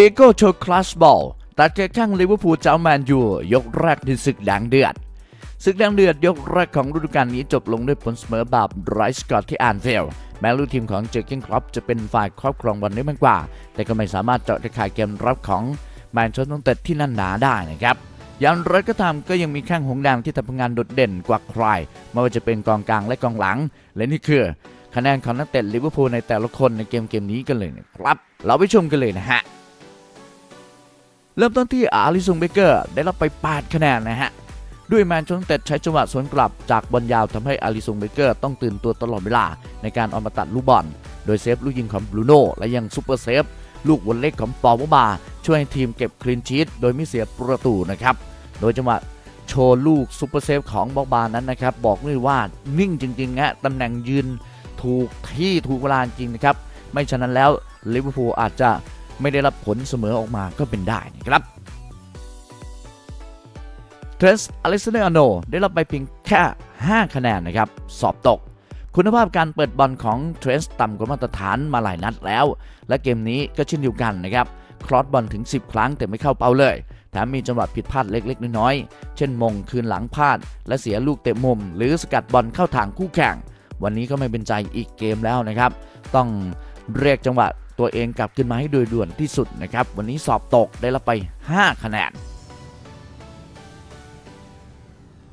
ตีโก้โชว์คลาสบอลตัดเกข้างลิเวอร์พูลเจ้าแมนยูยกแรกในศึกแดงเดือดศึกแดงเดือดยกแรกของฤดูกาลนี้จบลงด้วยผลเสมอแบบไรส์กอตที่แอนฟิลแม้ลูกทีมของเจอร์เกนครอปจะเป็นฝ่ายครอบครองบอลได้มากกว่า แต่ก็ไม่สามารถเจาะตะข่ายเกมรับของแมนเชสเตอร์ยูไนเต็ดที่นั่นหนาได้นะครับอย่างไรก็ตามก็ยังมีข้างหงแดงที่ทำงานโดดเด่นกว่าใครไม่ว่าจะเป็นกองกลางและกองหลัง และนี่คือ คะแนนของนักเตะลิเวอร์พูลในแต่ละคนในเกมเกมนี้กันเลยนะครับ เราไปชมกันเลยนะฮะ เริ่มต้นที่อาริซุงเบเกอร์ได้รับไป 8 คะแนนนะฮะ ด้วยแมนชสเตอร์ใช้จังหวะสวนกลับจากบอลยาวทำให้อาริซุงเบเกอร์ต้องตื่นตัวตลอดเวลาในการเอามาตัดลูกบอล โดยเซฟลูกยิงของบรูโน่และยังซูเปอร์เซฟลูกวอลเล็กของปอวบา ช่วยให้ทีมเก็บคลีนชีตโดยไม่เสียประตูนะครับ โดยจังหวะโชว์ลูกซูเปอร์เซฟของบอกบานั้นนะครับ บอกเลยว่านิ่งจริงๆฮะตำแหน่งยืนถูกที่ถูกเวลาจริงนะครับ ไม่ฉะนั้นแล้วลิเวอร์พูลอาจจะ ไม่ได้รับผลเสมอออกมาก็เป็นได้นะครับเทรนส์อเล็กซานเดอร์โนได้รับไปเพียงแค่ 5 คะแนนนะครับ สอบตก คุณภาพการเปิดบอลของเทรนส์ต่ำกว่ามาตรฐานมาหลายนัดแล้ว และเกมนี้ก็เช่นเดียวกันนะครับครอสบอลถึง 10 ครั้งแต่ไม่เข้าเป้าเลย แถมมีจังหวะผิดพลาดเล็ก ๆ น้อยๆ เช่นมงคืนหลังพลาด และเสียลูกเตะมุม หรือสกัดบอลเข้าทางคู่แข่ง วันนี้ก็ไม่เป็นใจอีกเกมแล้วนะครับ ต้องเรียกจังหวะ ตัวเองกลับขึ้นมาให้โดยด่วนที่สุดนะครับ วันนี้สอบตกได้รับไป 5 คะแนน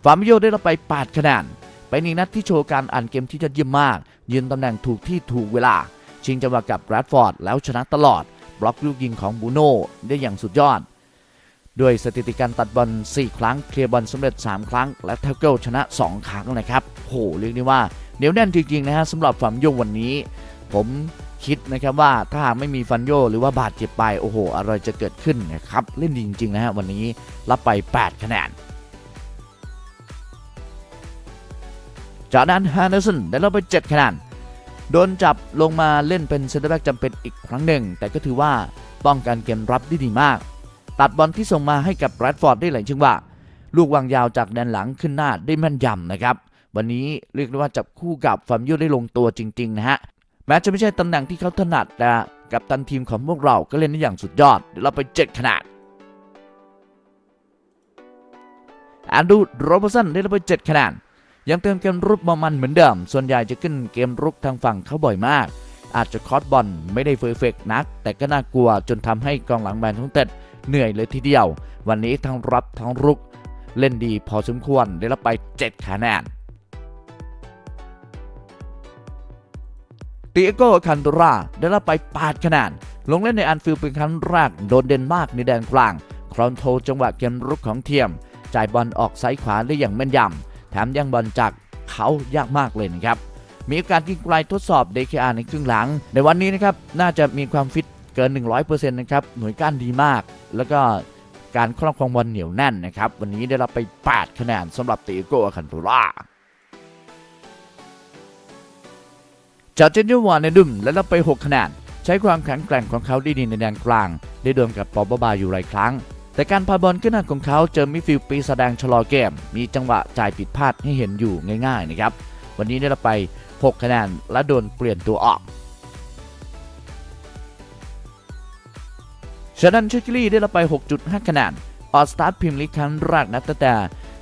ฟาร์มิโยได้รับไป 8 คะแนน เป็นอีกนัดที่โชว์การอ่านเกมที่ยอดเยี่ยมมาก ยืนตำแหน่งถูกที่ถูกเวลา ชิงจังหวะกับแรดฟอร์ดแล้วชนะตลอด บล็อกลูกยิงของบูโน่ได้อย่างสุดยอด ด้วยสถิติการตัดบอล4 ครั้ง เคลียร์บอลสำเร็จ 3 ครั้ง และแท็กเกิลชนะ 2 ครั้งนะครับโหเรียกได้ว่าเหนียวแน่นจริงๆนะฮะสำหรับฟาร์มโยวันนี้ ผม คิดนะครับว่าถ้าหากไม่มีฟันโยหรือว่าบาดเจ็บไปโอ้โหอะไรจะเกิดขึ้นนะครับเล่นดีจริงๆนะฮะวันนี้รับไป 8 คะแนนจากนั้นฮานเดอร์สันได้รับไป 7 คะแนนโดนจับลงมาเล่นเป็นเซนเตอร์แบ็กจำเป็นอีกครั้งหนึ่ง แต่ก็ถือว่าป้องกันเกมรับได้ดีมาก ตัดบอลที่ส่งมาให้กับแรดฟอร์ดได้หลายจังหวะลูกวางยาวจากแดนหลังขึ้นหน้าได้แม่นยำนะครับ วันนี้เรียกได้ว่าจับคู่กับฟามยูได้ลงตัวจริง ๆ นะฮะ แม้จะไม่ใช่ตำแหน่งที่เขาถนัดแต่กับตันทีมของพวกเราก็เล่นได้อย่างสุดยอด เดี๋ยวเราไป7คะแนนแอนดูโรบสันได้รับไป7คะแนนยังเติมเกมรุกมามันเหมือนเดิม ส่วนใหญ่จะขึ้นเกมรุกทางฝั่งเขาบ่อยมาก อาจจะคอสบอลไม่ได้เฟอร์เฟกนัก แต่ก็น่ากลัวจนทำให้กองหลังแมนทุงเต็ดเหนื่อยเลยทีเดียว วันนี้ทั้งรับทั้งรุก เล่นดีพอสมควรได้รับไป 7คะแนน ติเอโกคันโตราได้รับไป 8 คะแนน ลงเล่นในอันฟิลเป็นครั้งแรกโดดเดนมาร์กในแดนกลาง ครอนโทจังหวะเกมรุกของเทียม จ่ายบอลออกซ้ายขวาได้อย่างแม่นยำ แถมยังบอลจากเขายากมากเลยนะครับ มีโอกาสยิงไกลทดสอบ DKR ในครึ่งหลัง ในวันนี้นะครับ น่าจะมีความฟิตเกิน 100%นะครับ หน่วยก้านดีมาก แล้วก็การครอบครองบอลเหนียวแน่นนะครับ วันนี้ได้รับไป 8 คะแนนสำหรับติโกอาคันโตรา จากเจนนอร์วานในดุมและรับไป6คะแนนใช้ความแข็งแกร่งของเขาได้ดีในแดนกลาง ได้ดวลกับปอบบาอยู่หลายครั้ง แต่การพาบอลขึ้นหน้าของเขาเจอมิฟิลปีแสดงชะลอเกม มีจังหวะจ่ายผิดพลาดให้เห็นอยู่ง่ายๆนะครับ วันนี้ได้รับไป 6 คะแนนและโดนเปลี่ยนตัวออกชาดันเชคลี่ได้รับไป 6.5 คะแนนออสตาร์พิมลีกครั้งแรกนับตั้งแต่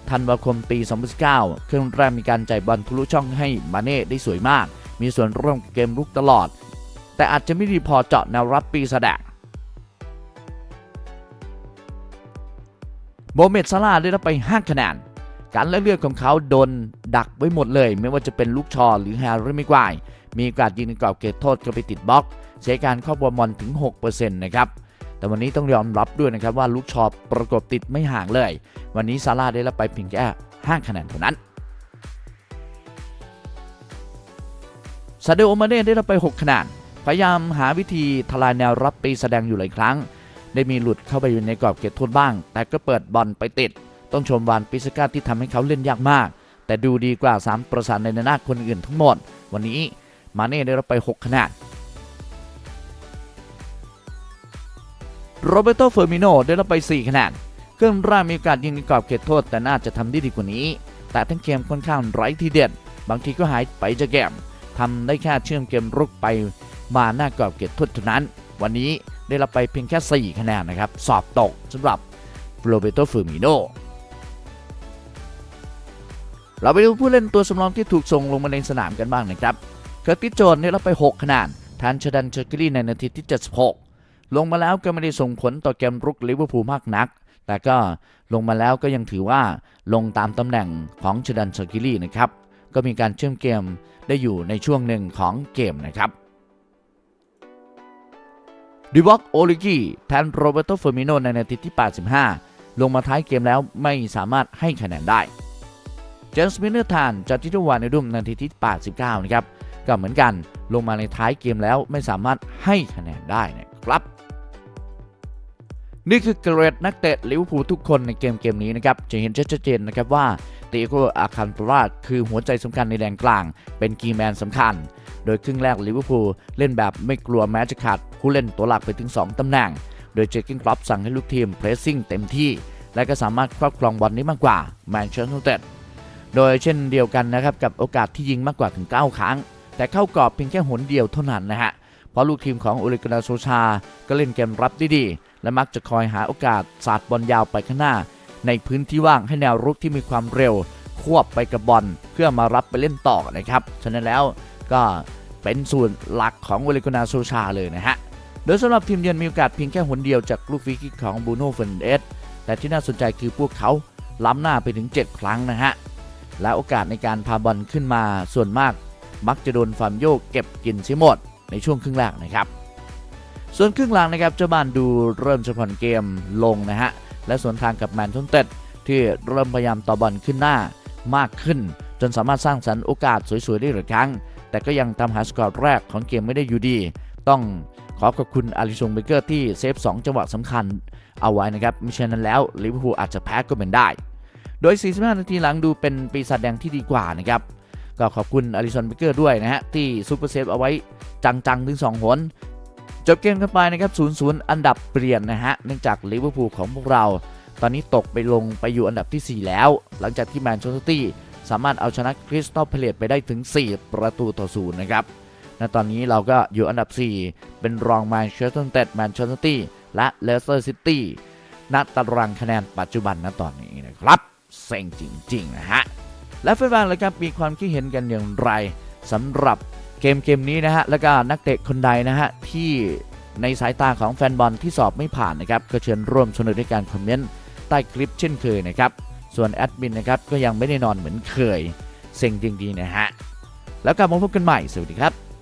ธันวาคมปี 2019เครื่องแรกมีการจ่ายบอลทะลุช่องให้มาเน่ได้สวยมาก มีส่วนร่วมเกมลุกตลอด แต่อาจจะไม่ดีพอเจาะแนวรับปีแสดงโมเมดซาลาได้รับไป 5 คะแนน การเลือกของเขาโดนดักไว้หมดเลย ไม่ว่าจะเป็นลูกชอหรือแฮร์รี่ไม่กวาย มีโอกาสยิงในกรอบเขตโทษก็ไปติดบล็อก เสียการครอบบอลบอลถึง 6%นะครับ แต่วันนี้ต้องยอมรับด้วยนะครับว่าลูกชอประกบติดไม่ห่างเลย วันนี้ซาลาได้รับไปเพียงแค่ 5 คะแนนเท่านั้น ซาเดโอมาเน่ได้รับไป 6 คะแนนพยายามหาวิธีทลายแนวรับปีแสดงอยู่หลายครั้ง ได้มีหลุดเข้าไปอยู่ในกรอบเขตโทษบ้าง แต่ก็เปิดบอลไปติด ต้องชมวานปิสกาที่ทำให้เขาเล่นยากมาก แต่ดูดีกว่า 3 ประสานในหน้าคนอื่นทั้งหมด วันนี้มาเน่ได้รับไป 6 คะแนนโรเบโตเฟอร์มิโนได้รับไป 4 คะแนนเครื่องร่างมีโอกาสยิงในกรอบเขตโทษแต่น่าจะทำได้ดีกว่านี้ แต่ทั้งเกมค่อนข้างไร้ทีเด็ด บางทีก็หายไปจากเกม ทำได้แค่เชื่อมเกมรุกไปมาหน้ากรอบเขตโทษเท่านั้น วันนี้ได้รับไปเพียงแค่ 4 คะแนนนะครับ สอบตกสำหรับโรเบโตฟอร์มิโนเราไปดูผู้เล่นตัวสำรองที่ถูกส่งลงมาในสนามกันบ้างนะครับเคอร์ติสโจนได้รับไป 6 คะแนนแทนชดันเชอร์กิลี่ในนาทีที่ 76 ลงมาแล้วก็ไม่ได้ส่งผลต่อเกมรุกลิเวอร์พูลมากนัก แต่ก็ลงมาแล้วก็ยังถือว่าลงตามตำแหน่งของชดันเชอร์กิลี่นะครับ ก็มีการเชื่อมเกม ได้อยู่ในช่วงหนึ่งของเกมนะครับดิวอกโอลิกีแทนโรเบโตเฟอร์มิโนในนาทีที่ 85 ลงมาท้ายเกมแล้วไม่สามารถให้คะแนนได้ เจมส์มิเนอร์ทานจากทิตวานในดุมนาทีที่ 89 นะครับ ก็เหมือนกันลงมาในท้ายเกมแล้วไม่สามารถให้คะแนนได้นะครับ นี่คือเกรดนักเตะลิเวอร์พูลทุกคนในเกมเกมนี้นะครับ จะเห็นชัดเจนนะครับว่า ติโกอาคันตราคือหัวใจสำคัญในแดนกลาง เป็นกีแมนสำคัญ โดยครึ่งแรกลิเวอร์พูลเล่นแบบไม่กลัวแม้จะขาดผู้เล่นตัวหลักไปถึง 2ตำแหน่ง โดยเจคกินครอปสั่งให้ลูกทีมเพรสซิ่งเต็มที่ และก็สามารถครอบครองบอลได้มากกว่าแมนเชสเตอร์ยูไนเต็ดโดยเช่นเดียวกันนะครับกับโอกาสที่ยิงมากกว่าถึง 9 ครั้ง แต่เข้ากรอบเพียงแค่หนเดียวเท่านั้นนะฮะเพราะลูกทีมของโอเลกนาโซชา ก็เล่นเกมรับได้ดีและมักจะคอยหาโอกาสสาดบอลยาวไปข้างหน้า ในพื้นที่ว่างให้แนวรุกที่มีความเร็ว ควบไปกับบอลเพื่อมารับไปเล่นต่อนะครับ ฉะนั้นแล้วก็เป็นส่วนหลักของโอเลกนาโซชาเลยนะฮะ โดยสำหรับทีมเยือนมีโอกาสเพียงแค่หนเดียวจากลูกฟรีคิกของบูโน่เฟนเดสแต่ที่น่าสนใจคือพวกเขาล้ำหน้าไปถึง 7 ครั้งนะฮะ และโอกาสในการพาบอลขึ้นมาส่วนมาก มักจะโดนฟามโยกเก็บกินเสียหมดในช่วงครึ่งแรกนะครับ ส่วนครึ่งหลังนะครับเจ้าบ้านดูเริ่มจะผ่อนเกมลงนะฮะ และสวนทางกับแมนทุนเต็ดที่เริ่มพยายามต่อบอลขึ้นหน้ามากขึ้น จนสามารถสร้างสรรค์โอกาสสวยๆได้หลายครั้ง แต่ก็ยังตามหาสกอร์แรกของเกมไม่ได้อยู่ดี ต้องขอขอบคุณอาริชงเบเกอร์ที่เซฟ 2 จังหวะสำคัญเอาไว้นะครับไม่เช่นนั้นแล้วลิเวอร์พูลอาจจะแพ้ก็เป็นได้ โดย 45 นาทีหลังดูเป็นปีศาจแดงที่ดีกว่านะครับก็ขอบคุณอาริสันเบเกอร์ด้วยนะฮะที่ซูเปอร์เซฟเอาไว้จังๆถึง2หน จบเกมกันไปนะครับ0-0อันดับเปลี่ยนนะฮะ เนื่องจากลิเวอร์พูลของพวกเรา ตอนนี้ตกไปลงไปอยู่อันดับที่ 4 แล้ว หลังจากที่แมนเชสเตอร์ตี้สามารถเอาชนะคริสตัลเพเลตไปได้ถึง 4 ประตูต่อศูนย์นะครับณตอนนี้เราก็อยู่อันดับ 4 เป็นรองแมนเชสเตอร์ยูไนเต็ดแมนเชสเตอร์ตี้และเลสเตอร์ซิตี้ณตารางคะแนนปัจจุบันณตอนนี้นะครับเซ็งจริงๆนะฮะและแฟนๆเลยครับมีความคิดเห็นกันอย่างไรสำหรับ เกมเกมนี้นะฮะแล้วก็นักเตะคนใดนะฮะที่ในสายตาของแฟนบอลที่สอบไม่ผ่านนะครับก็เชิญร่วมสนุกด้วยการคอมเมนต์ใต้คลิปเช่นเคยนะครับส่วนแอดมินนะครับก็ยังไม่ได้นอนเหมือนเคยเซ็งจริงๆนะฮะแล้วกลับมาพบกันใหม่สวัสดีครับ